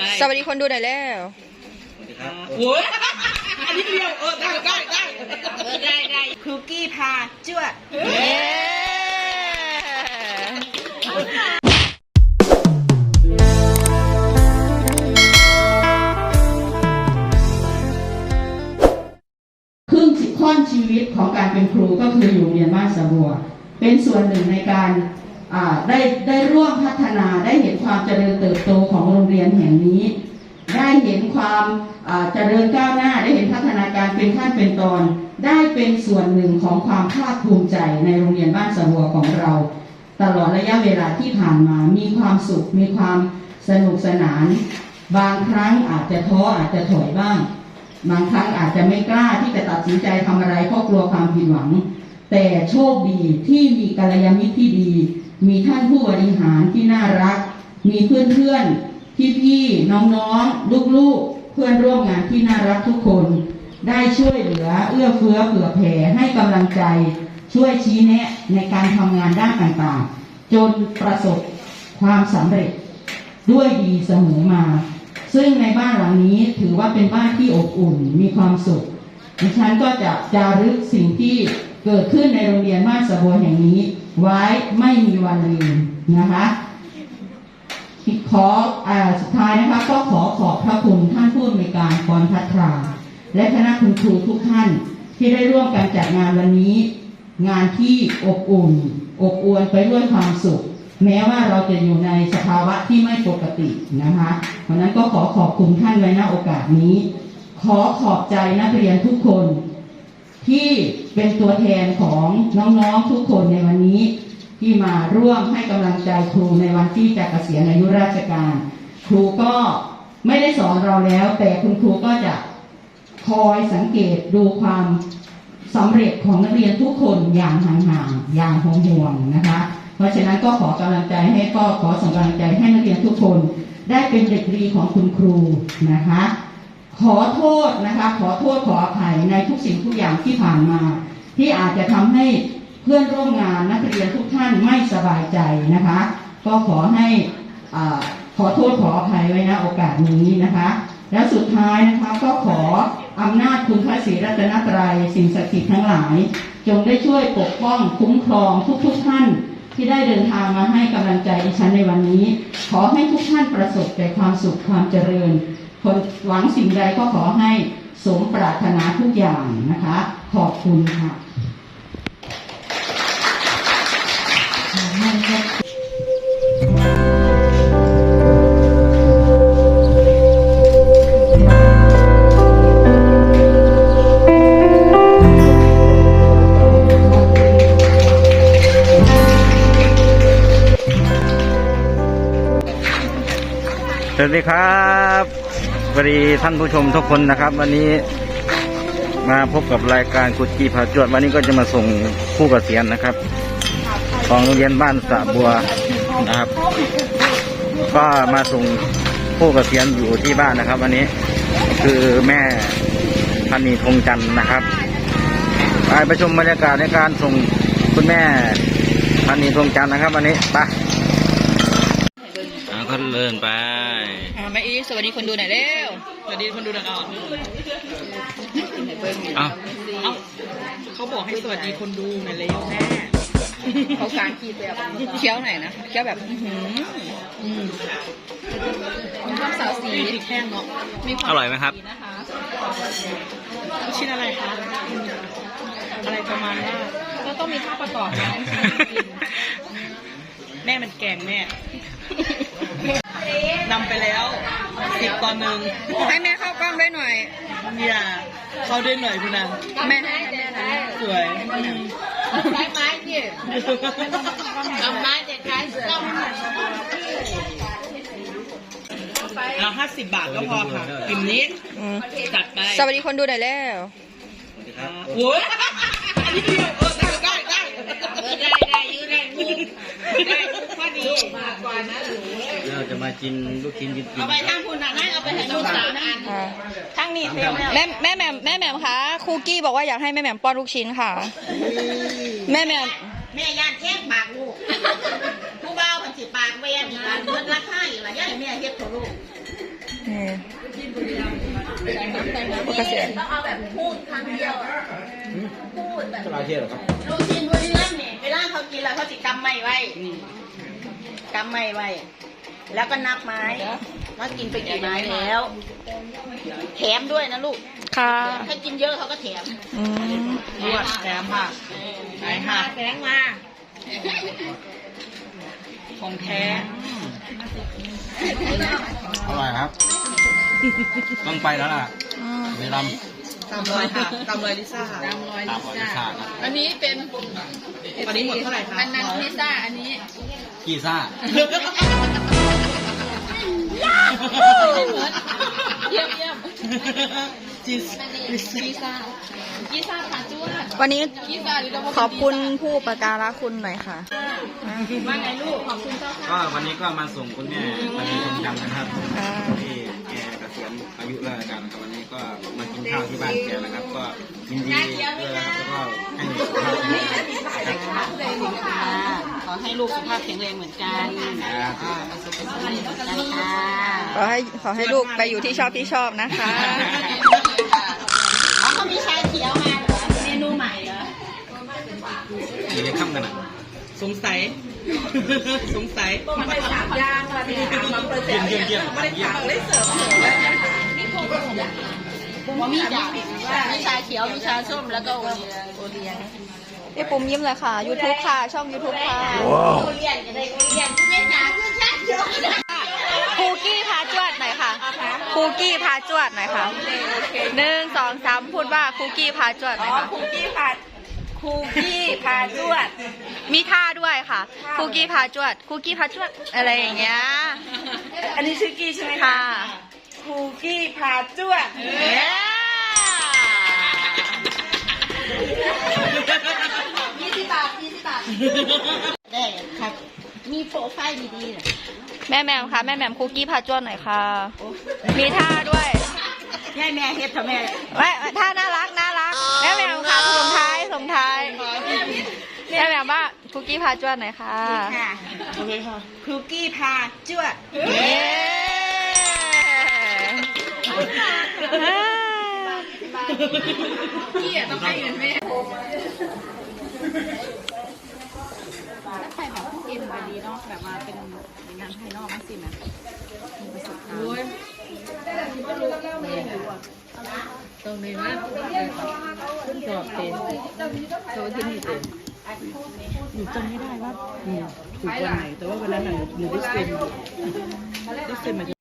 ไปสวัสดีคนดูหน่อยแล้ว โอ้ยอันนี้เดียวเออได้ได้ได้เออได้ได้ครูกี้พาจวดเย้ครึ่งค่อนชีวิตของการเป็นครูก็คืออยู่โรงเรียนบ้านสะบัว เป็นส่วนหนึ่งในการอ่า ได้ได้ร่วมพัฒนาได้เห็นความเจริญเติบโตของโรงเรียนแห่งนี้ ได้เห็นความเจริญก้าวหน้าได้เห็นพัฒนาการเป็นขั้นเป็นตอน ได้เป็นส่วนหนึ่งของความภาคภูมิใจในโรงเรียนบ้านสะบัวของเรา ตลอดระยะเวลาที่ผ่านมามีความสุข มีความสนุกสนาน บางครั้งอาจจะท้ออาจจะถอยบ้าง บางครั้งอาจจะไม่กล้าที่จะตัดสินใจทำอะไรเพราะกลัวความผิดหวัง แต่โชคดีที่มีกัลยาณมิตรที่ดี มีท่านผู้บริหารที่น่ารัก มีเพื่อนๆพี่ๆน้องๆลูกๆ เพื่อนร่วมงานที่น่ารักทุกคน ได้ช่วยเหลือเอื้อเฟื้อเผื่อแผ่ให้กำลังใจ ช่วยชี้แนะในการทำงานด้านต่างๆ จนประสบความสำเร็จด้วยดีเสมอมา ซึ่งในบ้านหลังนี้ถือว่าเป็นบ้านที่อบอุ่นมีความสุขดิฉันก็จะจารึกสิ่งที่เกิดขึ้นในโรงเรียนบ้านสะบัวแห่งนี้ ไว้ไม่มีวันลืมนะคะขออาสุดท้ายนะคะก็ขอขอบพระคุณท่านผู้อำนวยการกรพัทรา และคณะคุณครูทุกท่านที่ได้ร่วมกันจัดงานวันนี้ งานที่อบอุ่น อบอวลไปด้วยความสุข แม้ว่าเราจะอยู่ในสภาวะที่ไม่ปกตินะคะเพราะฉะนั้นก็ขอขอบคุณท่านไว้ณโอกาสนี้ ขอขอบใจนักเรียนทุกคน ที่เป็นตัวแทนของน้องๆทุกคนในวันนี้ ที่มาร่วมให้กำลังใจครูในวันที่จะเกษียณอายุราชการ ครูก็ไม่ได้สอนเราแล้ว แต่คุณครูก็จะคอยสังเกตดูความสำเร็จของนักเรียนทุกคนอย่างห่างๆอย่างห่วงๆนะคะ เพราะฉะนั้นก็ขอกำลังใจให้ก็ขอส่งกำลังใจให้นักเรียนทุกคน ได้เป็นเด็กดีของคุณครูนะคะ ขอโทษนะคะ ขอโทษขออภัยในทุกสิ่งทุกอย่างที่ผ่านมา ที่อาจจะทำให้เพื่อนร่วมงานนักเรียนทุกท่านไม่สบายใจนะคะ ก็ขอให้อ่าขอโทษขออภัยไว้ณโอกาสนี้นะคะ แล้วสุดท้ายนะคะก็ขออำนาจคุณพระศรีรัตนตรัยสิ่งศักดิ์สิทธิ์ทั้งหลาย จงได้ช่วยปกป้องคุ้มครองทุกๆท่าน ที่ได้เดินทางมาให้กำลังใจดิฉันในวันนี้ ขอให้ทุกท่านประสบแต่ความสุขความเจริญ คนหวังสิ่งใดก็ขอให้สมปรารถนาทุกอย่างนะคะ ขอบคุณค่ะสวัสดีครับ สวัสดีท่านผู้ชมทุกคนนะครับ วันนี้มาพบกับรายการกุจีผาจวด วันนี้ก็จะมาส่งผู้เกษียณนะครับ ของโรงเรียนบ้านสะบัวนะครับ ก็มาส่งผู้เกษียณอยู่ที่บ้านนะครับ วันนี้คือแม่พันนีธงจันทร์นะครับไปประชุมบรรยากาศในการส่งคุณแม่พันนีธงจันทร์นะครับ วันนี้ไปก็เลินไป แม่อีสวัสดีคนดูหน่อยเร็วสวัสดีคนดูนะครับเอาเอ้าเขาบอกให้สวัสดีคนดูหน่อยเร็วแม่เขาการคีบแบบเคี้ยวหน่อยนะเคี้ยวแบบอื้อหืออืมมีความสาวสีมีพริกแห้งเนาะมีความอร่อยไหมครับสีนะคะชิ้นอะไรคะอะไรประมาณว่าแล้วต้องมีข้าวประกอบนะแม่มันแกงแม่ นำไปแล้วสิบตอนหนึ่งให้แม่เข้ากล้องด้วยหน่อย เนี่ยเข้าด้วยหน่อยคุณนางแม่สวยใช้ไม้ที่ทำไม้จะใช้เสือเอาห้าสิบบาทก็พอค่ะกินนี้อืมจัดไป สวัสดีคนดูหน่อยแล้วโอ้ยอันนี้เดียวเออได้ได้ได้เออได้ ได้อยืได้มุกได้มุกพอดีเราจะมากินลูกชิ้นกินกินเอาไปทางคุณน่ะนั่นเอาไปให้ลูกสาวอันอ่าทั้งนี้เต็มแล้วแม่แม่แหม่มแม่แหม่มคะครูกี้บอกว่าอยากให้แม่แหม่มป้อนลูกชิ้นค่ะ แม่แหม่มแม่ย่านแทงปากลูกผู้บ่าวมันสิปากเวียนอีกแล้วเงินราคาอีกแล้วย่าให้แม่เฮ็ดของลูกนี่ผู้เกษียณต้องเอาแบบพูดครั้งเดียวอะสลาเทียเหรอครับลูกชิ้นบุรีรัมย์เนี่ยเวลาเขา กินแล้วเขาจะกำไม่ไว้กำไม่ไว้ แล้วก็นับไม้ว่ากินไปกี่ไม้แล้ว แถมด้วยนะลูก ค่ะถ้ากินเยอะเขาก็แถมอืมรวดแถมค่ะไหนค่ะแถมมาของแท้อร่อยครับ ต้องไปแล้วล่ะอืมเวลา ตามรอยค่ะตามรอยลิซ่าตามรอยลิซ่าครับอันนี้เป็นวันนี้หมดเท่าไหร่คะ อันนั้นพิซซ่าอันนี้กีซ่าเยี่ยมเยี่ยมจิสพิซซ่าพิซซ่าผาจ้ววันนี้ขอบคุณผู้ประการะคุณหน่อยค่ะ ว่าไงลูก ขอบคุณเจ้าค่ะ ก็วันนี้ก็มาส่งคุณแม่ปณีทองจันทร์นะครับ อ่าที่แกเกษียณ อายุราชการนะครับวันนี้ก็มากินข้าวที่บ้านแกนะครับ ก็ยินดีด้วยนะครับแล้วก็ให้สุขภาพแข็งแรงนะครับขอให้ลูกสุขภาพแข็งแรงเหมือนกันครับอ่าประสบความสำเร็จเหมือนกันค่ะขอให้ขอให้ลูกไปอยู่ที่ชอบที่ชอบนะคะ อ๋อเขามีชาเขียวมาเหรอเมนูใหม่เหรออยู่ในค่ำกันนะสงสัย สงสัยมันไปสามย่างละเนี่ยเยี่ยมเยี่ยมเยี่ยมเยี่ยมว่า มีจ่ามีชาเขียวมีชาส้มแล้วก็โอเลียนโอเลียนพี่ปุ่มยิ้มเลยค่ะ YouTube ค่ะ ช่อง YouTube ค่ะโอเลียนก็ได้โอเลียนคุณแม่จ๋าคือชาเขียวคูกี้พาจวดหน่อยค่ะคูกี้พาจวดหน่อยค่ะหนึ่งสองสามพูดว่าคูกี้พาจวดหน่อยค่ะคุกกี้ผัดคุกกี้พาจวด มีท่าด้วยค่ะคูกี้พาจวดคูกี้พาจวดอะไรอย่างเงี้ย อันนี้ชื่อกี้ใช่ไหมค่ะ คุกกี้พาจวดเย้ยี่สิบบาทยี่สิบบาทได้ครับ มีโปรไฟล์ดีๆนะแม่แหมมค่ะแม่แหมมคูกี้พาจวดหน่อยค่ะ มีท่าด้วยยายแม่เฮ็ดทำแม่ไว้ท่าน่ารักน่ารักแม่แหมมค่ะส่งท้ายส่งท้ายแม่แหมมว่าคูกี้พาจวดหน่อยค่ะค่ะโอเคค่ะคุกกี้พาจวดเย้ พี่อะต้องให้เงินแม่ตรงนี้นะขึ้นสอบเต็มโตที่นี่เต็มหนูจำไม่ได้ว่าถูกวันไหนแต่ว่าวันนั้นน่ะหนูได้เซ็นได้เซ็นมา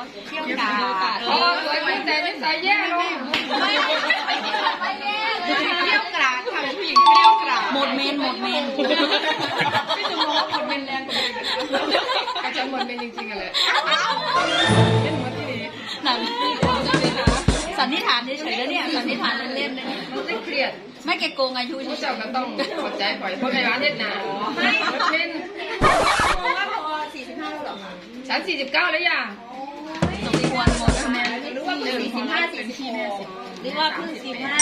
บอกว่าเร็วบอกว่าเกี่ยวกาดโอ้ยไม่ใจไม่ใจแย่ลงไม่ไม่แย่เที่ยวกราดค่ะผู้หญิงเที่ยวกราดหมดเมนหมดเมนพี่จะมองว่าหมดเป็นแรงกว่าเดิมอาจจะหมดเมนจริงๆกันเลยเป็นหมดที่นี่หนังสันนิษฐานเฉยๆแล้วเนี่ยสันนิษฐานเล่นๆเลยเนี่ยไม่เครียดไม่แกโกงอายุเฉยเจ้าก็ต้องขอใจปล่อยเพราะในร้านเน็ตหนาไม่เป็นว่าพอสี่สิบห้าแล้วหรอคะฉันสี่สิบเก้าแล้วยัง วรหมดแม่หรือว่าเพิ่งสี่สิบห้าสี่สิบหกหรือว่าเพิ่งสี่ห้า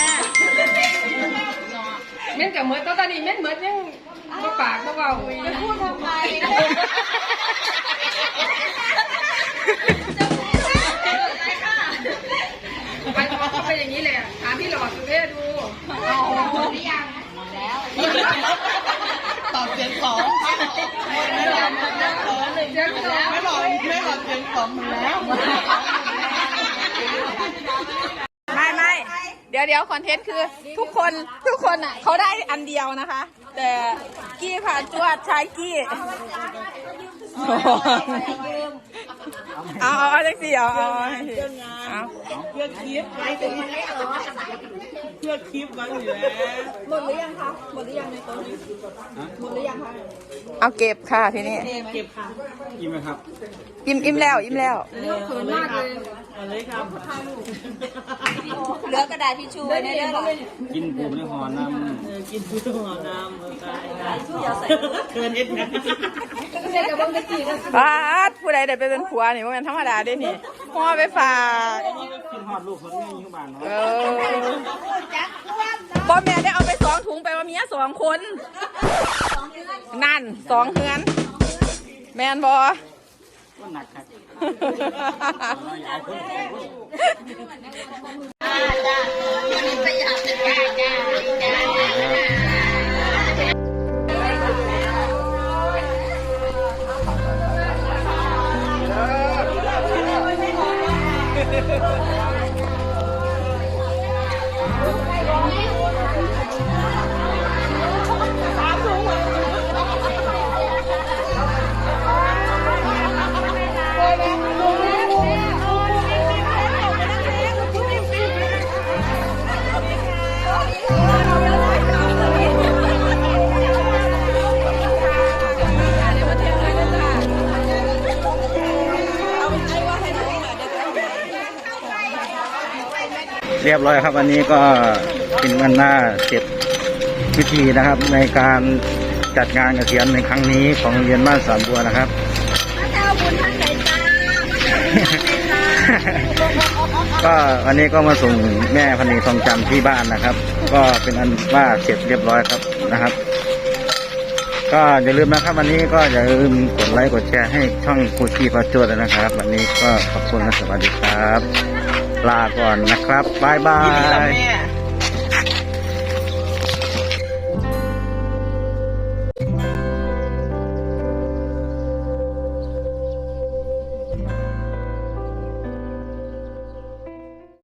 เม่นกับเมดตอนนี้เม่นเมดยังบ่ปากบ่เบาจะพูดทำไมไปพอเขาไปอย่างนี้เลยอะถามพี่หลอดสุเทพดูหมดหรือยังหมดแล้ว ตอบเสียงสองไม่หลอนไม่หลอเลยเจ้าพี่หลอดไม่หลอไม่หลอเสียงสองหมดแล้ว ไม่ไม่เดี๋ยวเดี๋ยวคอนเทนต์คือทุกคนทุกคนอะเขาได้อันเดียวนะคะ แต่กี้ผ่านจวดใช้กี้เอาเอาเอาเล็กสี่เอาเอาเอาเอาเพื่อคลิปไว้ตรงนี้เพื่อคลิปไว้อยู่แล้วเอาเก็บค่ะทีนี้เก็บค่ะยิ้มไหมครับอิ่มอิ่มแล้วอิ่มแล้วเขินมากเลย เอาเลยครับเหลือกระดาษทิชชู่ไว้ในเด้อหรอกินปูในหอน้เออกินผู้ตัวหอน้ำเอาตายเกินนิดนะป้าดผู้ใดได้ไปเป็นผัวนี่ว่าเป็นธรรมดาเด้นี่พ่อไปฝากำกินหอดลูกคนนี้อยู่บ้านเนาะเออพ่อแม่ได้เอาไปสองถุงไปว่าเมียสองคนสนั่นสองเฮือน แมนบอ หนักครับจ้าจ้าปร เรียบร้อยครับ วันนี้ก็เป็นวันหน้าเสร็จพิธีนะครับ ในการจัดงานเกษียณในครั้งนี้ของโรงเรียนบ้านสามบัวนะครับก็วันนี้ก็มาส่งแม่พันีทองจำที่บ้านนะครับ ก็เป็นอันว่าเสร็จเรียบร้อยครับนะครับ ก็อย่าลืมนะครับ วันนี้ก็อย่าลืมกดไลค์กดแชร์ให้ช่องคูชีพระจวดด้วยนะครับ วันนี้ก็ขอบคุณและสวัสดีครับ ลาก่อนนะครับบายบาย